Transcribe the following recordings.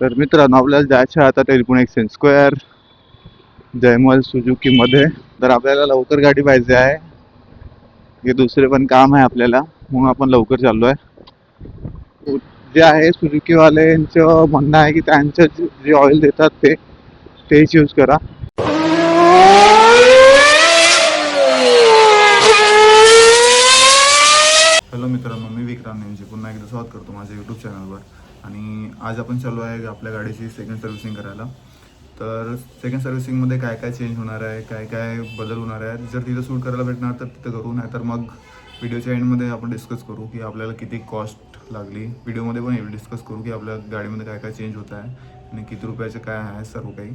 तर मित्रांनो आपल्याला जायचं आहे आता टेलिफोन एक्सचेंज स्क्वेअर जयमल सुजुकीमध्ये तर आपल्याला लवकर गाडी पाहिजे आहे. हे दुसरे पण काम आहे आपल्याला म्हणून आपण लवकर चाललो आहे जे आहे सुजुकीवाल्यांचं म्हणणं आहे की त्यांचं जे- जे ऑइल देतात ते तेच यूज करा. हॅलो मित्रांनो मी विक्रांत यांची पुन्हा एकदा स्वागत करतो माझ्या यूट्यूब चॅनलवर आणि आज आपण चालू आहे आपल्या गाडीची सेकंड सर्व्हिसिंग करायला. तर सेकंड सर्व्हिसिंगमध्ये काय काय चेंज होणार आहे काय काय बदल होणार आहे जर तिथं सूट करायला भेटणार तर तिथं करू नाही तर मग व्हिडिओच्या एंडमध्ये आपण डिस्कस करू की आपल्याला किती कॉस्ट लागली. व्हिडिओमध्ये पण डिस्कस करू की आपल्या गाडीमध्ये काय काय चेंज होत आहे आणि किती रुपयाचे काय आहे सर्व काही.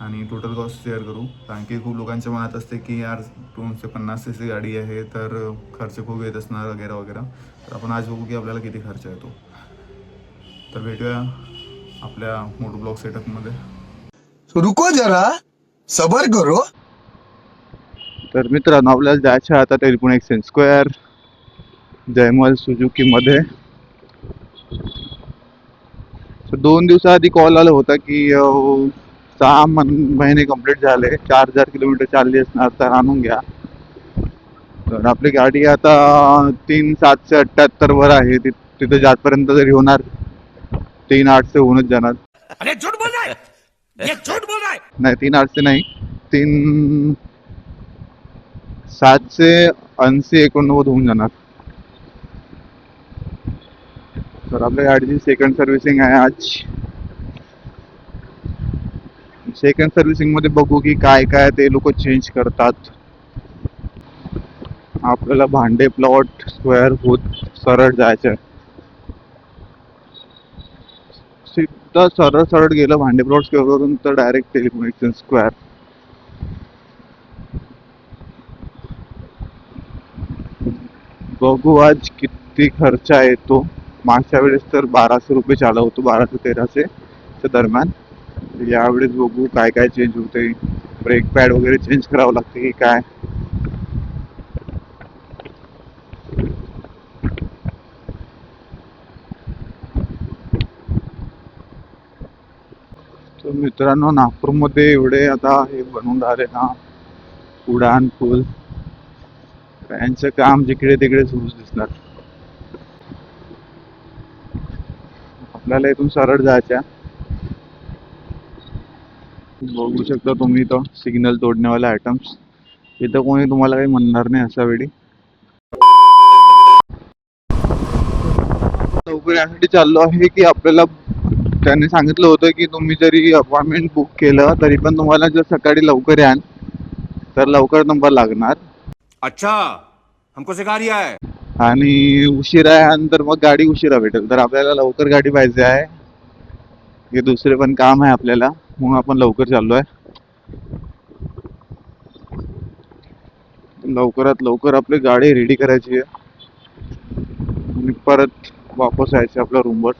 आणि टोटल कॉस्ट शेअर करू. कारण की खूप लोकांच्या मनात असते की यार दोनशे पन्नास सी गाडी आहे तर खर्च खूप येत असणार वगैरे वगैरे. तर आपण आज बघू की आपल्याला किती खर्च येतो. तर भेटूया आपल्या मोटो ब्लॉक सेटअपमध्ये रुको जरा. सबर करो. तर मित्रांनो आपल्याला जायचं आहे आता टेलिफोन एक्सचेंज स्क्वेअर जयमल सुजुकीमध्ये दोन दिवसाआधी कॉल आला होता की सहा मन- महिने कंप्लीट झाले. चार हजार किलोमीटर चालली असणार तर आणून घ्या. तर आपली गाडी आता तीन सातशे अठ्ठ्याहत्तर वर आहे. ति- तिथे जातपर्यंत जरी होणार. तीन आठशे होऊनच जाणार. अरे झूठ बोल रहा है? ये झूठ बोल रहा है? नाही तीन आठशे नाही. तीन सातशे ऐंशी एकोणनव्वद होऊन जाणार. तर आपल्या गाडीची सेकंड सर्व्हिसिंग आहे आज. सेकंड सर्व्हिसिंगमध्ये बघू की काय काय ते लोक चेंज करतात. आपल्याला भांडे प्लॉट स्क्वेअर होत सरळ जायचं सिद्धा सरळ सरळ गेलं भांडे प्लॉट स्क्वेअरवरून तर डायरेक्ट टेलिकम्युनिकेशन स्क्वेअर. बघू आज किती खर्च येतो. मागच्या वेळेस तर बाराशे रुपये चालू होतो बाराशे तेराशे च्या दरम्यान. यावेळेस बघू काय काय चेंज होते ब्रेक पॅड वगैरे चेंज करावं लागते की काय तर मित्रांनो नागपूरमध्ये एवढे आता हे बनवून राहिले ना उडान पूल यांचं काम जिकडे तिकडे सुरूच दिसणार. आपल्याला इथून सरळ जायच्या बघू शकता तुम्ही इथं सिग्नल तोडण्यावाले आयटम्स इथं कोणी तुम्हाला काही म्हणणार नाही अशा वेळी. लवकर यासाठी चाललो आहे की आपल्याला त्यांनी सांगितलं होतं की तुम्ही जरी अपॉइंटमेंट बुक केलं तरी पण तुम्हाला जर सकाळी लवकर याल तर लवकर नंबर लागणार. अच्छा हमको सिखा रिया है आणि उशिरा आहे तर मग गाडी उशिरा भेटेल. तर आपल्याला लवकर गाडी पाहिजे आहे. हे दुसरे पण काम आहे आपल्याला म्हणून आपण लवकर चाललो आहे लवकरात लवकर आपली गाडी रेडी करायची आहे. आणि परत वापस यायचे आपल्या रूमवर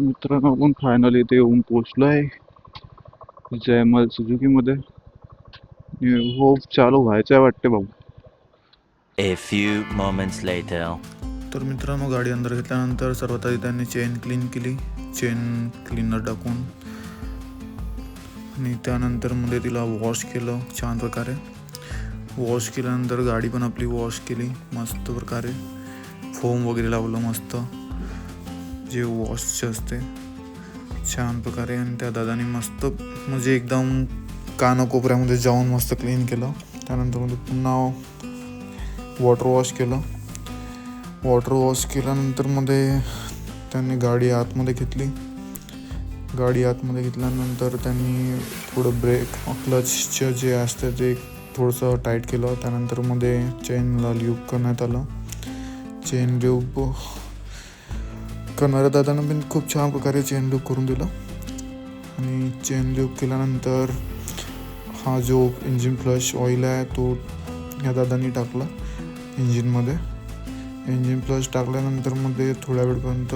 मित्रांनो आपण फायनली इथे येऊन पोचलो आहे जयमल सुझुकीमध्ये. हो चालू व्हायचं आहे वाटते भाऊ. A few moments later. तर मित्रांनो गाडी अंदर घेतल्यानंतर सर्वात आधी त्यांनी चेन क्लीन केली. चेन क्लीनर टाकून. आणि त्यानंतरमध्ये तिला वॉश केलं छान प्रकारे. वॉश केल्यानंतर गाडी पण आपली वॉश केली मस्त प्रकारे. फोम वगैरे लावलं मस्त. जे वॉशचे असते. छान प्रकारे आणि त्या दादाने मस्त म्हणजे एकदम कानाकोपऱ्यामध्ये जाऊन मस्त क्लीन केलं. त्यानंतरमध्ये पुन्हा वॉटर वॉश केलं. वॉटर वॉश केल्यानंतरमध्ये त्यांनी गाडी आतमध्ये घेतली. गाडी आतमध्ये घेतल्यानंतर त्यांनी थोडं ब्रेक क्लचचं जे असतं ते थोडंसं टाईट केलं. त्यानंतरमध्ये चेनला ल्यूब करण्यात आलं. चेन ल्यूब करणाऱ्या दादानं पण खूप छान प्रकारे चेन लूप करून दिलं. आणि चेन लूप केल्यानंतर हा जो इंजिन फ्लश ऑइल आहे तो या दादांनी टाकला इंजिनमध्ये इंजिन फ्लश टाकल्यानंतरमध्ये थोड्या वेळपर्यंत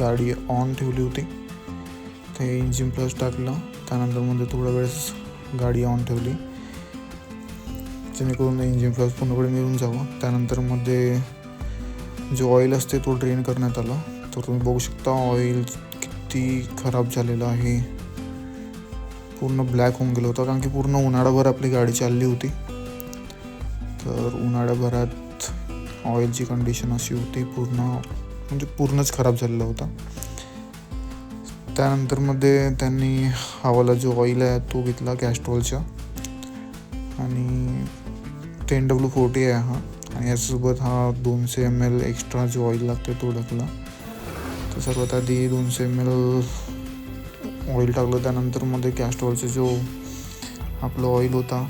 गाडी ऑन ठेवली होती. ते इंजिन प्लस टाकलं. त्यानंतरमध्ये थोड्या वेळेस गाडी ऑन ठेवली. जेणेकरून इंजिन प्लस पूर्णपणे मिळून जावं. त्यानंतरमध्ये जो ऑइल असते तो ड्रेन करण्यात आला. तर तुम्ही बघू शकता ऑइल किती खराब झालेलं आहे. पूर्ण ब्लॅक होऊन गेलं होतं कारण की पूर्ण उन्हाळाभर आपली गाडी चालली होती. तर उन्हाळ्याभरात ऑइलची कंडिशन अशी होती पूर्ण म्हणजे पूर्णच खराब झालेला होता. त्यानंतरमध्ये त्यांनी हवाला जो ऑइल आहे तो घेतला कॅस्ट्रॉलचा आणि टेन डब्ल्यू फोर्टी आहे हा. आणि याच्यासोबत हा दोनशे एम एल एक्स्ट्रा जो ऑइल लागते तो टाकला तर सर्वात आधी दोनशे एम एल ऑइल टाकलं. त्यानंतरमध्ये कॅस्ट्रॉलचा जो आपलं ऑइल होता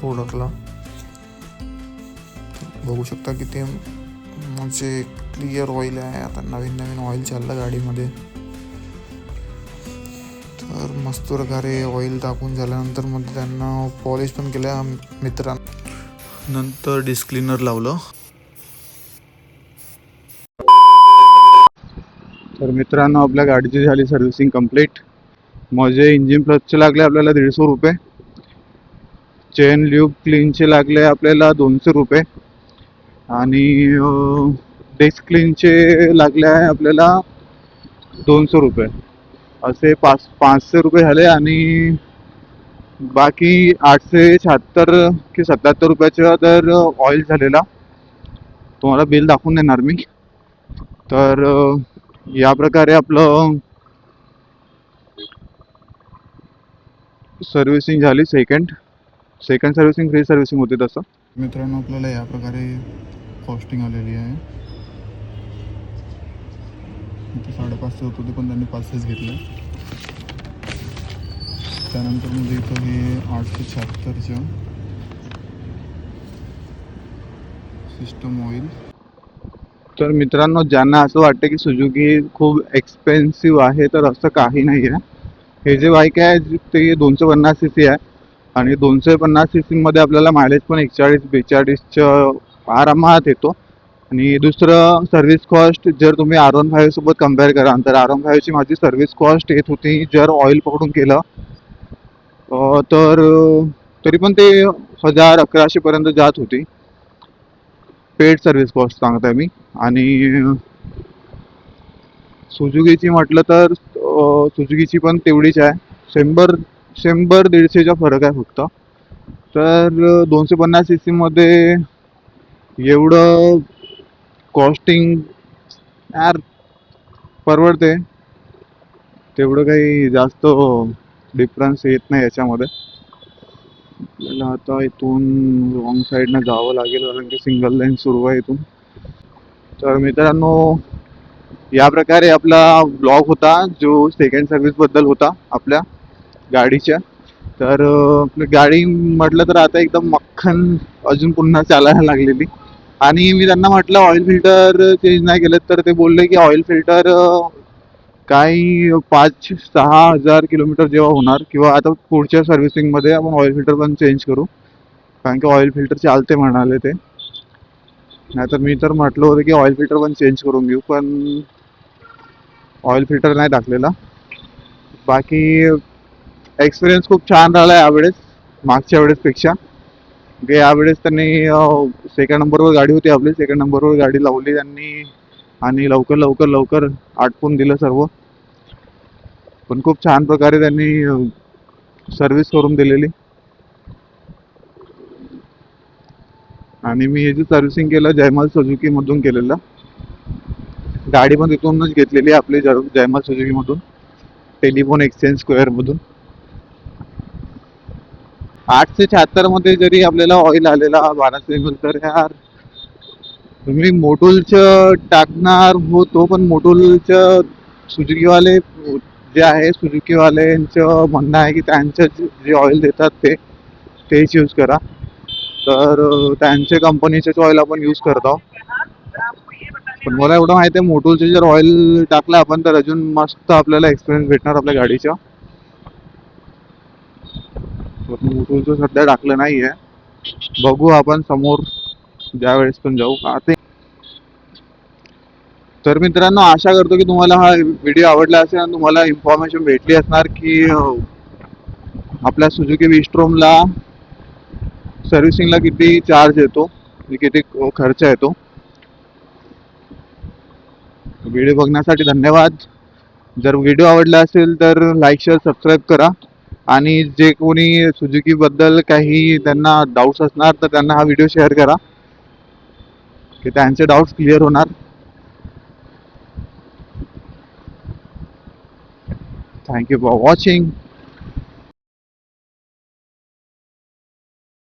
तो टाकला बघू शकता की ते म्हणजे क्लिअर ऑइल आहे. आता नवीन नवीन ऑइल चाललं गाडीमध्ये. तर मस्त प्रकारे ऑइल टाकून झाल्यानंतर मग त्यांना पॉलिश पण केल्या मित्रांना. नंतर डिस्क्लिनर लावलं. तर मित्रांनो आपल्या गाडीची झाली सर्व्हिसिंग कंप्लीट माझे इंजिन प्लसचे लागले आपल्याला दीडशे रुपये. चेन ल्यूब क्लीनचे लागले आपल्याला दोनशे रुपये. आणि डेस्क क्लीनचे लागले आहे आपल्याला दोनशे रुपये. असे पाच पाचशे रुपये झाले आणि बाकी आठशे शहात्तर की सत्याहत्तर रुपयाचा तर ऑइल झालेला. तुम्हाला बिल दाखवून देणार मी. तर या प्रकारे आपलं सर्व्हिसिंग झाली second second servicing free servicing होती तसं. मित्रांनो आपल्याला या प्रकारे कॉस्टिंग आलेली आहे. साडेपाचशे होत होते पण त्यांनी पाचशेच घेतले. त्यानंतर म्हणजे इथं हे आठशे शहात्तरचं सिस्टम ऑइल तर मित्रांनो ज्यांना असं वाटतं की सुजुकी खूप एक्सपेन्सिव्ह आहे तर असं काही नाही आहे हे जे बाईक आहे ते दोनशे पन्नास सी सी आहे. आणि दोनशे पन्नास सी सीमध्ये आपल्याला मायलेज पण एकचाळीस बेचाळीसचं आरामात येतो. आणि दुसरं सर्व्हिस कॉस्ट जर तुम्ही आर वन फाईव्हसोबत कंपेअर कराल तर आर वन फाईव्हची माझी सर्व्हिस कॉस्ट येत होती जर ऑइल पकडून केलं तर तरी पण ते हजार अकराशेपर्यंत जात होती. पेड सर्व्हिस कॉस्ट सांगताय मी. आणि सुजुकीची म्हटलं तर सुजुकीची पण तेवढीच आहे. शंभर शंभर दीडशेचा फरक आहे फक्त. तर दोनशे पन्नास सी सीमध्ये एवढं कॉस्टिंग यार परवडते. तेवढं काही जास्त डिफरन्स येत नाही याच्यामध्ये. आपल्याला आता इथून रॉंग साईडनं जावं लागेल कारण की सिंगल लाईन सुरू आहे इथून. तर मित्रांनो या प्रकारे आपला ब्लॉग होता जो सेकंड सर्व्हिसबद्दल होता आपल्या गाडीच्या. तर आपली गाडी म्हटलं तर आता एकदम मक्खन अजून पुन्हा चालायला लागलेली. आणि मी त्यांना म्हटलं ऑइल फिल्टर चेंज नाही केलं तर ते बोलले की ऑइल फिल्टर काही पाच सहा हजार किलोमीटर जेव्हा होणार किंवा आता पुढच्या सर्व्हिसिंगमध्ये आपण ऑइल फिल्टर पण चेंज करू. कारण की ऑइल फिल्टर चालते म्हणाले ते. नाहीतर मी तर म्हटलं होतं की ऑइल फिल्टर पण चेंज करून घेऊ पण ऑइल फिल्टर नाही टाकलेला. बाकी एक्सपिरियन्स खूप छान राहिला यावेळेस मागच्या वेळेसपेक्षा म्हणजे यावेळेस त्यांनी सेकंड नंबरवर गाडी होती आपली सेकंड नंबरवर गाडी लावली त्यांनी. आणि लवकर लवकर लवकर आटपून दिलं सर्व. पण खूप छान प्रकारे त्यांनी सर्विस करून दिलेली. आणि मी हे जे सर्व्हिसिंग केलं जयमाल सुझुकी मधून केलेलं. गाडी पण तिथूनच घेतलेली आपली जयमाल सुझुकी मधून टेलिफोन एक्सचेंज स्क्वेअर मधून. आठशे शहात्तरमध्ये जरी आपल्याला ऑइल आलेला बाराशे तर यार तुम्ही मोटूलचं टाकणार होतो पण मोटूलचं सुजुकीवाले जे आहे सुजुकीवाल्यांचं म्हणणं आहे की त्यांचं जे- जे ऑइल देतात ते तेच यूज करा. तर त्यांच्या कंपनीचेच ऑइल आपण यूज करतो पण मला एवढं माहिती आहे मोटूलचे जर ऑइल टाकलं आपण तर अजून मस्त आपल्याला एक्सपिरियन्स भेटणार आपल्या गाडीचा. तर मोटूलचं सध्या टाकलं नाही आहे बघू आपण समोर. ज्या वेळेस पण जाऊ. का ते. तर मित्रांनो आशा करतो की तुम्हाला हा व्हिडिओ आवडला असेल आणि तुम्हाला इन्फॉर्मेशन भेटली असणार की हो. आपल्या सुझुकी विस्ट्रोमला सर्व्हिसिंगला किती चार्ज येतो? म्हणजे किती खर्च येतो? व्हिडिओ बघण्यासाठी धन्यवाद. जर व्हिडिओ आवडला असेल तर लाईक शेअर सबस्क्राईब करा. आणि जे कोणी सुझुकीबद्दल काही त्यांना डाऊट्स असणार तर त्यांना हा व्हिडिओ शेअर करा. की त्यांचे डाऊट्स क्लिअर होणार. Thank you for watching